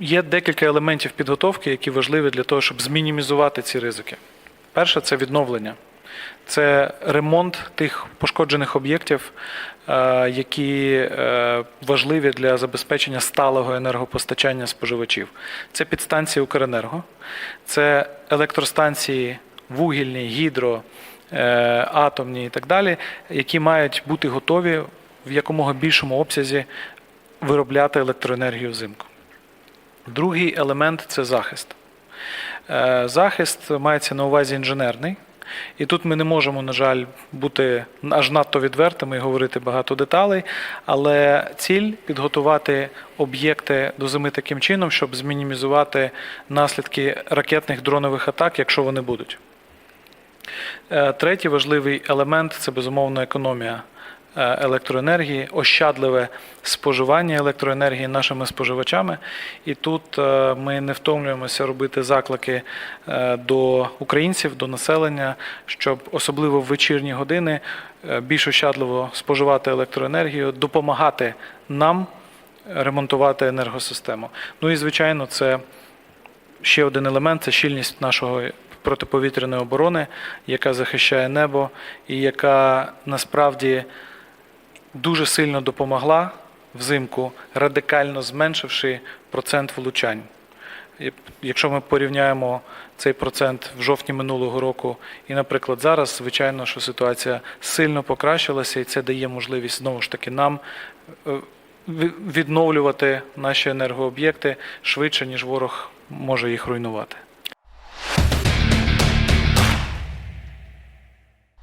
Є декілька елементів підготовки, які важливі для того, щоб змінімізувати ці ризики. Перше це відновлення, це ремонт тих пошкоджених об'єктів, е, які е, важливі для забезпечення сталого енергопостачання споживачів. Це підстанції Укренерго, це електростанції вугільні, гідро, е, атомні і так далі, які мають бути готові в якомога більшому обсязі виробляти електроенергію взимку. Другий елемент це захист. Е, Захист мається на увазі інженерний. І тут ми не можемо, на жаль, бути аж надто відвертими і говорити багато деталей, але ціль підготувати об'єкти до зими таким чином, щоб змінімізувати наслідки ракетних дронових атак, якщо вони будуть. Е, Третій важливий елемент це безумовно економія електроенергії, ощадливе споживання електроенергії нашими споживачами. І тут е, ми не втомлюємося робити заклики е, до українців, до населення, щоб особливо в вечірні години е, більш ощадливо споживати електроенергію, допомагати нам ремонтувати енергосистему. Ну і звичайно, це ще один елемент це щільність нашого протиповітряної оборони, яка захищає небо і яка насправді дуже сильно допомогла взимку, радикально зменшивши процент влучань. Якщо ми порівняємо цей процент в жовтні минулого року і, наприклад, зараз, звичайно, що ситуація сильно покращилася, і це дає можливість знову ж таки нам е, відновлювати наші енергооб'єкти швидше, ніж ворог може їх руйнувати.